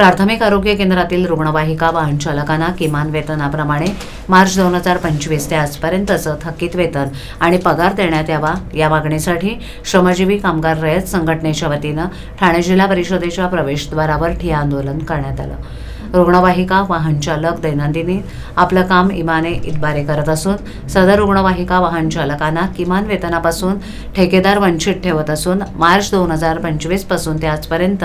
प्राथमिक आरोग्य केंद्रातील रुग्णवाहिका वाहन चालकांना किमान वेतनाप्रमाणे मार्च दोन हजार पंचवीस ते आजपर्यंतचं थकीत वेतन आणि पगार देण्यात यावा या मागणीसाठी श्रमजीवी कामगार रयत संघटनेच्या वतीनं ठाणे जिल्हा परिषदेच्या प्रवेशद्वारावर ठिय्या आंदोलन करण्यात आलं. रुग्णवाहिका वाहन चालक दैनंदिनी आपलं काम इमाने इतबारे करत असून सदर रुग्णवाहिका वाहन चालकांना किमान वेतनापासून ठेकेदार वंचित ठेवत असून मार्च दोन हजार पंचवीसपासून ते आजपर्यंत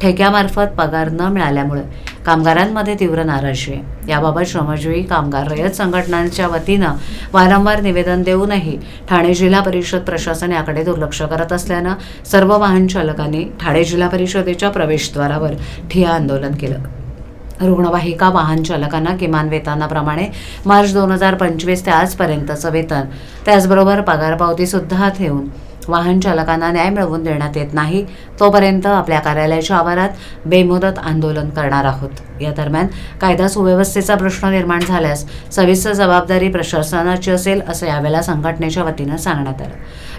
ठेक्यामार्फत पगार न मिळाल्यामुळे कामगारांमध्ये तीव्र नाराजी आहे. याबाबत श्रमजीवी कामगार रयत संघटनांच्या वतीनं वारंवार निवेदन देऊनही ठाणे जिल्हा परिषद प्रशासन याकडे दुर्लक्ष करत असल्यानं सर्व वाहन चालकांनी ठाणे जिल्हा परिषदेच्या प्रवेशद्वारावर ठिया आंदोलन केलं. रुग्णवाहिका वाहन चालकांना किमान वेतनाप्रमाणे मार्च दोन हजार पंचवीस ते आजपर्यंतचं वेतन. त्याचबरोबर पगार पावतीसुद्धा ठेवून वाहन चालकांना न्याय मिळवून देण्यात येत नाही तोपर्यंत आपल्या कार्यालयाच्या आवारात बेमुदत आंदोलन करणार आहोत. या दरम्यान कायदा सुव्यवस्थेचा प्रश्न निर्माण झाल्यास सविस्तर जबाबदारी प्रशासनाची असेल असं यावेळेला संघटनेच्या वतीनं सांगण्यात आलं.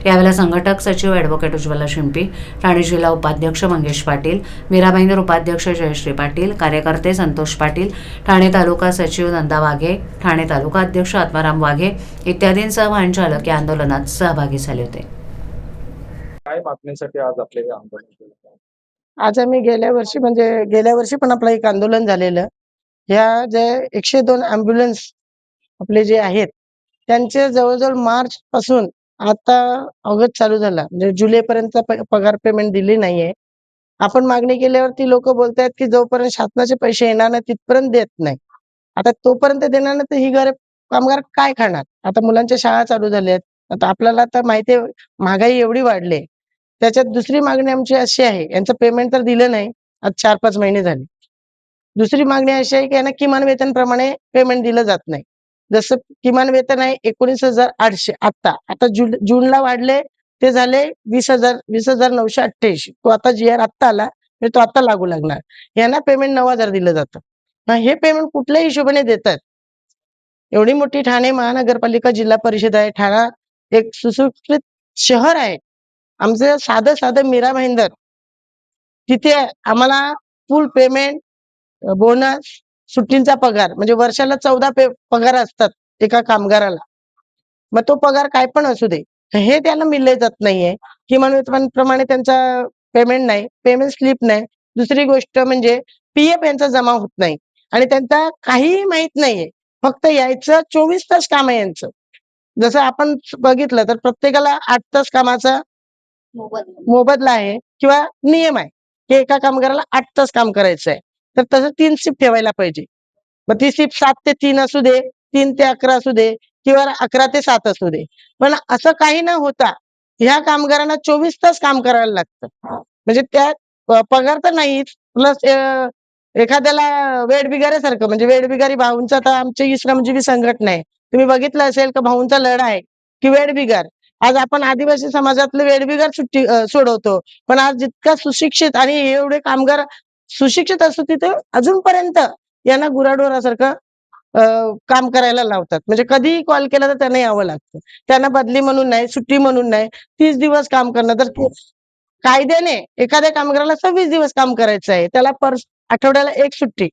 यावेळेला संघटक सचिव ॲडव्होकेट उज्ज्वला शिंपी ठाणे जिल्हा उपाध्यक्ष मंगेश पाटील मीराबाईंदर उपाध्यक्ष जयश्री पाटील कार्यकर्ते संतोष पाटील ठाणे तालुका सचिव नंदा वाघे ठाणे तालुका अध्यक्ष आत्माराम वाघे इत्यादींसह वाहन चालक या आंदोलनात सहभागी झाले होते. काय मागणीसाठी आज आपले हे आंदोलन केलं? आज आम्ही गेल्या वर्षी म्हणजे गेल्या वर्षी पण आपलं एक आंदोलन झालेलं. ह्या जे एकशे दोन अँब्युलन्स आपले जे आहेत त्यांचे जवळजवळ मार्च पासून आता ऑगस्ट चालू झाला. म्हणजे जुलै पर्यंत पगार पेमेंट दिली नाहीये. आपण मागणी केल्यावर ती लोक बोलतायत की जोपर्यंत शासनाचे पैसे येणार नाही तिथपर्यंत देत नाही. आता तोपर्यंत देणार नाही तर ही गरीब कामगार काय खाणार? आता मुलांच्या शाळा चालू झाल्या आहेत आता आपल्याला तर माहिती आहे महागाई एवढी वाढली आहे. त्याच्यात दुसरी मागणी आमची अशी आहे यांचं पेमेंट तर दिलं नाही आज चार पाच महिने झाले. दुसरी मागणी अशी आहे की यांना किमान वेतन प्रमाणे पेमेंट दिलं जात नाही. जसं किमान वेतन आहे एकोणीस हजार आठशे आता आता जून जूनला वाढले ते झाले वीस हजार वीस हजार नऊशे अठ्ठ्याऐंशी. तो आता जी आर आत्ता आला म्हणजे तो आता लागू लागणार. यांना पेमेंट नऊ हजार दिलं जातं. हे पेमेंट कुठल्या हिशोबाने देतात. एवढी मोठी ठाणे महानगरपालिका जिल्हा परिषद आहे. ठाणा एक सुसंस्कृत शहर आहे. आमचं साधं साधं मीरा भाईंदर तिथे आम्हाला फुल पेमेंट बोनस सुट्टींचा पगार म्हणजे वर्षाला चौदा पगार असतात एका कामगाराला. मग तो पगार काय पण असू दे. हे त्यांना मिळले जात नाहीये. किमान वेतनाप्रमाणे त्यांचा पेमेंट नाही पेमेंट स्लिप नाही. दुसरी गोष्ट म्हणजे पीएफ यांचा जमा होत नाही. आणि त्यांचा काहीही माहीत नाहीये. फक्त यायचं चोवीस तास काम आहे यांचं. जसं आपण बघितलं तर प्रत्येकाला आठ तास कामाचा मोबदला आहे किंवा नियम आहे. की एका कामगाराला आठ तास काम करायचं आहे तर तसं तीन शिफ्ट ठेवायला पाहिजे. मग ती शिफ्ट सात ते तीन असू दे तीन ते अकरा असू दे किंवा अकरा ते सात असू दे. पण असं काही न होता ह्या कामगारांना चोवीस तास काम करायला लागतं. म्हणजे त्या पगार तर नाहीच प्लस एखाद्याला वेड बिगाऱ्यासारखं म्हणजे वेडबिगारी भाऊंचा तर आमची श्रमजीवी संघटना आहे. तुम्ही बघितलं असेल का भाऊंचा लढा आहे की वेड बिगार. आज आपण आदिवासी समाजातले वेडबिगार सुट्टी सोडवतो. पण आज जितका सुशिक्षित आणि एवढे कामगार सुशिक्षित असतो तिथे अजूनपर्यंत यांना गुराढोरासारखं काम करायला लावतात. म्हणजे कधीही कॉल केला तर त्यांना यावं लागतं. त्यांना बदली म्हणून नाही सुट्टी म्हणून नाही. तीस दिवस काम करणं. तर कायद्याने एखाद्या कामगाराला सव्वीस दिवस काम करायचं आहे. त्याला पर आठवड्याला एक सुट्टी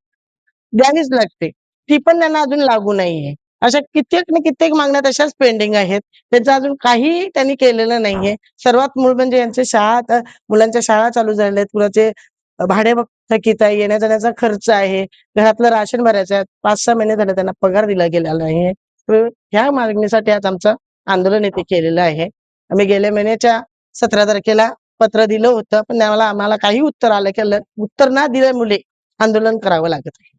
द्यावीच लागते. ती पण त्यांना अजून लागू नाहीये. अशा कित्येक ना कित्येक मागण्या तशाच पेंडिंग आहेत. त्याचं अजून काही त्यांनी केलेलं नाहीये. सर्वात मूळ म्हणजे यांचे शाळा मुलांच्या शाळा चालू झालेल्या आहेत. कुणाचे भाडे थकीत आहे येण्या जाण्याचा खर्च आहे. घरातलं राशन भरायचं आहे. पाच सहा महिने झाले त्यांना पगार दिला गेलेला नाहीये ह्या मागणीसाठी आज आमचं आंदोलन येथे केलेलं आहे. आम्ही गेल्या महिन्याच्या सतरा तारखेला पत्र दिलं होतं पण आम्हाला आम्हाला काही उत्तर आलं की उत्तर ना दिल्यामुळे आंदोलन करावं लागत आहे.